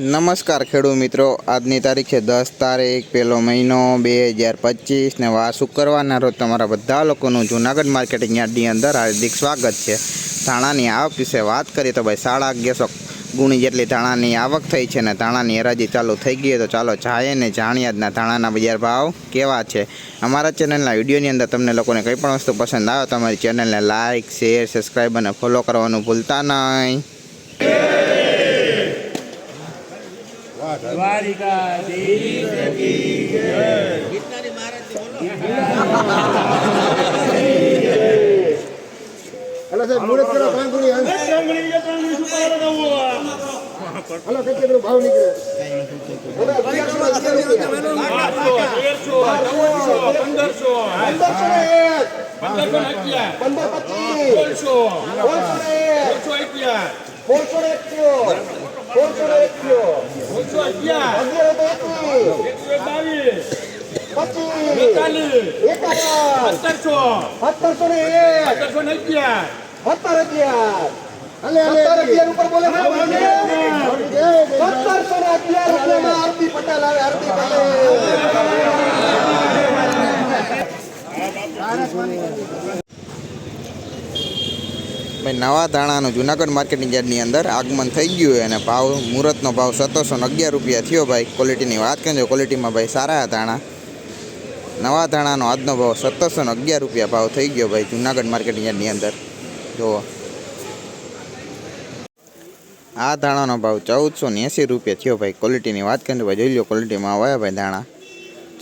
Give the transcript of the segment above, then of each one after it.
નમસ્કાર ખેડૂત મિત્રો. આજની તારીખ છે દસ તારીખ, પહેલો મહિનો બે હજાર પચીસ ને વાર શુક્રવારના રોજ તમારા બધા લોકોનું જૂનાગઢ માર્કેટિંગ યાર્ડની અંદર હાર્દિક સ્વાગત છે. ધાણાની આવક વિશે વાત કરીએ તો ભાઈ સાડા અગિયારસો ગુણી જેટલી ધાણાની આવક થઈ છે ને ધાણાની હરાજી ચાલુ થઈ ગઈ તો ચાલો જાય ને જાણીએ આજના ધાણાના બજાર ભાવ કેવા છે. અમારા ચેનલના વિડીયોની અંદર તમને લોકોને કંઈ પણ વસ્તુ પસંદ આવે તો અમારી ચેનલને લાઇક શેર, સબસ્ક્રાઈબ અને ફોલો કરવાનું ભૂલતા નહીં. દ્વારિકા હલો સાહેબ મુહૂર્ત કરો રૂપિયા. પંદરસો પંદર પચીસ સોળસો ને આરતી પટેલ આવે આરતી પટેલ ભાઈ, નવા ધાણાનું જુનાગઢ માર્કેટિંગ યાર્ડની અંદર આગમન થઈ ગયું અને ભાવ, મુહૂર્તનો ભાવ સત્તરસો અગિયાર રૂપિયા થયો ભાઈ. ક્વોલિટીની વાત કરીએ ક્વોલિટીમાં ભાઈ સારા ધાણા. નવા ધાણાનો આજનો ભાવ સત્તરસો ને અગિયાર રૂપિયા ભાવ થઈ ગયો ભાઈ જુનાગઢ માર્કેટિંગ યાર્ડની અંદર. જુઓ. આ ધાણાનો ભાવ ચૌદસો ને એંસી રૂપિયા થયો ભાઈ. ક્વોલિટીની વાત કરીએ ભાઈ, જોઈ લો ક્વોલિટીમાં આવ્યા ભાઈ ધાણા.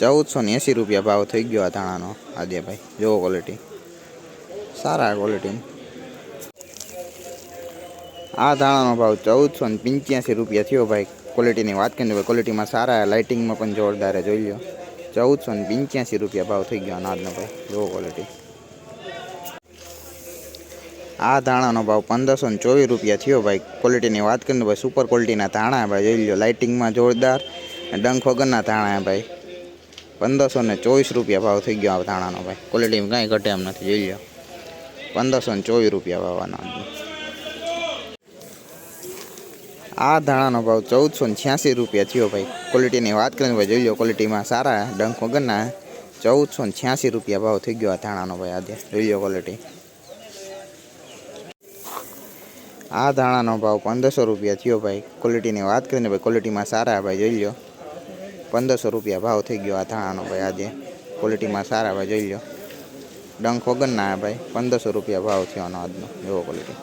ચૌદસો ને એંસી રૂપિયા ભાવ થઈ ગયો આ ધાણાનો આજે ભાઈ. જુઓ ક્વોલિટી સારા ક્વોલિટી આ ધાણાનો ભાવ ચૌદસો ને પંચ્યાસી રૂપિયા થયો ભાઈ. ક્વોલિટીની વાત કરીને ભાઈ ક્વોલિટીમાં સારા લાઇટિંગમાં પણ જોરદાર જોઈ લો ચૌદસો ને પંચ્યાસી રૂપિયા ભાવ થઈ ગયો અનાજનો ભાઈ જુઓ ક્વોલિટી આ ધાણાનો ભાવ પંદરસો ને ચોવીસ રૂપિયા થયો ભાઈ. ક્વોલિટીની વાત કરીને ભાઈ સુપર ક્વોલિટીના ધાણા ભાઈ, જોઈ લો લાઇટિંગમાં જોરદાર, ડંખ વગરના ધાણા ભાઈ. પંદરસો ને ચોવીસ રૂપિયા ભાવ થઈ ગયો આ ધાણાનો ભાઈ. ક્વોલિટીમાં કાંઈ ઘટે એમ નથી, જોઈ લો પંદરસો ને ચોવીસ રૂપિયા ભાવ અનાજનો. આ ધાણાનો ભાવ ચૌદસો છ્યાસી રૂપિયા થયો ભાઈ. ક્વોલિટીની વાત કરીને ભાઈ જોઈ લો ક્વોલિટીમાં સારા ડંખ વગરના ચૌદસો ને છ્યાસી રૂપિયા ભાવ થઈ ગયો આ ધાણાનો ભાઈ આજે. જોઈ લો ક્વોલિટી આ ધાણાનો ભાવ પંદરસો રૂપિયા થયો ભાઈ. ક્વોલિટીની વાત કરીને ભાઈ ક્વોલિટીમાં સારા ભાઈ જોઈ લો. પંદરસો રૂપિયા ભાવ થઈ ગયો આ ધાણાનો ભાઈ આજે. ક્વોલિટીમાં સારા ભાઈ જોઈ લો. ડંખ વગરના ભાઈ પંદરસો રૂપિયા ભાવ થયો આનો આજનો. એવો ક્વોલિટી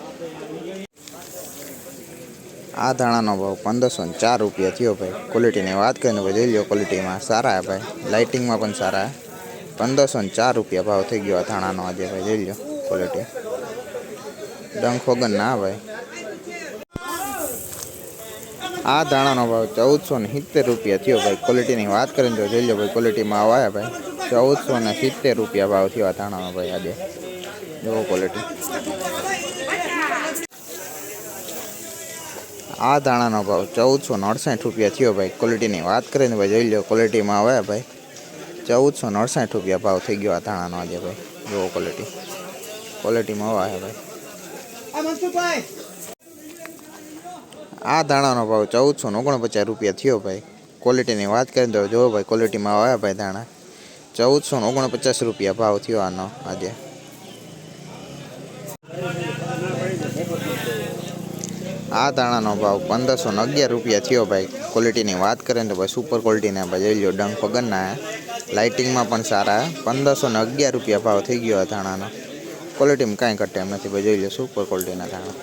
આ ધાણાનો ભાવ પંદરસો ને ચાર રૂપિયા થયો ભાઈ. ક્વોલિટીની વાત કરીને ભાઈ જોઈ લો ક્વોલિટીમાં સારા ભાઈ. લાઇટિંગમાં પણ સારા પંદરસો ને ચાર રૂપિયા ભાવ થઈ ગયો આ ધાણાનો આજે ભાઈ, જોઈ લો ક્વોલિટી ડંખ વગર ના ભાઈ. આ ધાણાનો ભાવ ચૌદસો ને સિત્તેર રૂપિયા થયો ભાઈ. ક્વોલિટીની વાત કરીને જો જોઈ લો ભાઈ ક્વોલિટીમાં આવ્યા ભાઈ. ચૌદસો ને સિત્તેર રૂપિયા ભાવ થયો આ ધાણાનો ભાઈ આજે. જુઓ ક્વોલિટી આ દાણાનો ભાવ ચૌદસો ને અડસઠ રૂપિયા થયો ભાઈ. ક્વોલિટીની વાત કરીને ભાઈ જોઈ લો ક્વોલિટીમાં આવે ભાઈ ચૌદસો ને અડસઠ રૂપિયા ભાવ થઈ ગયો આ ધાણાનો આજે ભાઈ. જુઓ ક્વોલિટી ક્વોલિટીમાં આવે ભાઈ. આ દાણાનો ભાવ ચૌદસો ઓગણપચાસ રૂપિયા થયો ભાઈ. ક્વોલિટીની વાત કરીએ તો જુઓ ભાઈ ક્વોલિટીમાં આવ્યા ભાઈ દાણા. ચૌદસો ઓગણપચાસ રૂપિયા ભાવ થયો આનો આજે. આ દાણાનો ભાવ પંદરસો ને અગિયાર રૂપિયા થયો ભાઈ. ક્વોલિટીની વાત કરીએ ને તો ભાઈ સુપર ક્વોલિટીના ભાઈ લો, ડંખ વગરના લાઇટિંગમાં પણ સારા પંદરસો ને અગિયાર રૂપિયા ભાવ થઈ ગયો આ ધાણાનો. ક્વોલિટીમાં કાંઈ ઘટે એમ નથી ભાઈ, જોઈ લો સુપર ક્વોલિટીના ધાણા.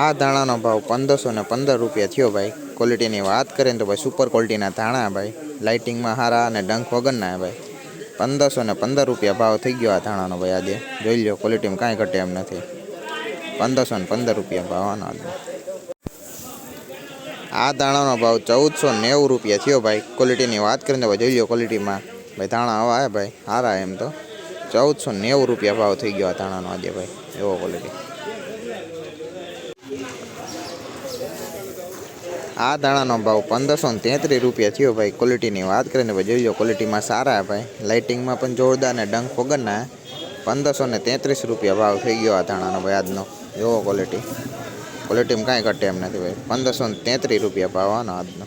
આ ધાણાનો ભાવ પંદરસો ને પંદર રૂપિયા થયો ભાઈ. ક્વોલિટીની વાત કરીએ તો ભાઈ સુપર ક્વોલિટીના ધાણા ભાઈ. લાઇટિંગમાં સારા અને ડંખ વગરના ભાઈ. પંદરસો ને પંદર રૂપિયા ભાવ થઈ ગયો આ ધાણાનો ભાઈ આજે. જોઈ લો ક્વોલિટીમાં કાંઈ ઘટે એમ નથી. પંદરસો ને પંદર રૂપિયા ભાવ આનો આ ધાણાનો ભાવ ચૌદસો નેવું રૂપિયા થયો ભાઈ. ક્વોલિટીની વાત કરીને ભાઈ જોઈ લો ક્વોલિટીમાં ભાઈ ધાણા આવા હે ભાઈ સારા એમ તો. ચૌદસો નેવું રૂપિયા ભાવ થઈ ગયો આ ધાણાનો આજે ભાઈ. એવો ક્વોલિટી આ દાણાનો ભાવ પંદરસો ને તેત્રીસ રૂપિયા થયો ભાઈ. ક્વોલિટીની વાત કરીને ભાઈ, જોઈ લો ક્વોલિટીમાં સારા ભાઈ. લાઇટિંગમાં પણ જોરદાર ને ડંખ વગરના પંદરસો ને તેત્રીસ રૂપિયા ભાવ થઈ ગયો આ ધાણાનો ભાઈ આજનો. જોવો ક્વોલિટી ક્વોલિટીમાં કાંઈ ઘટે એમ નથી ભાઈ. પંદરસો ને તેત્રીસ રૂપિયા ભાવ આનો આજનો.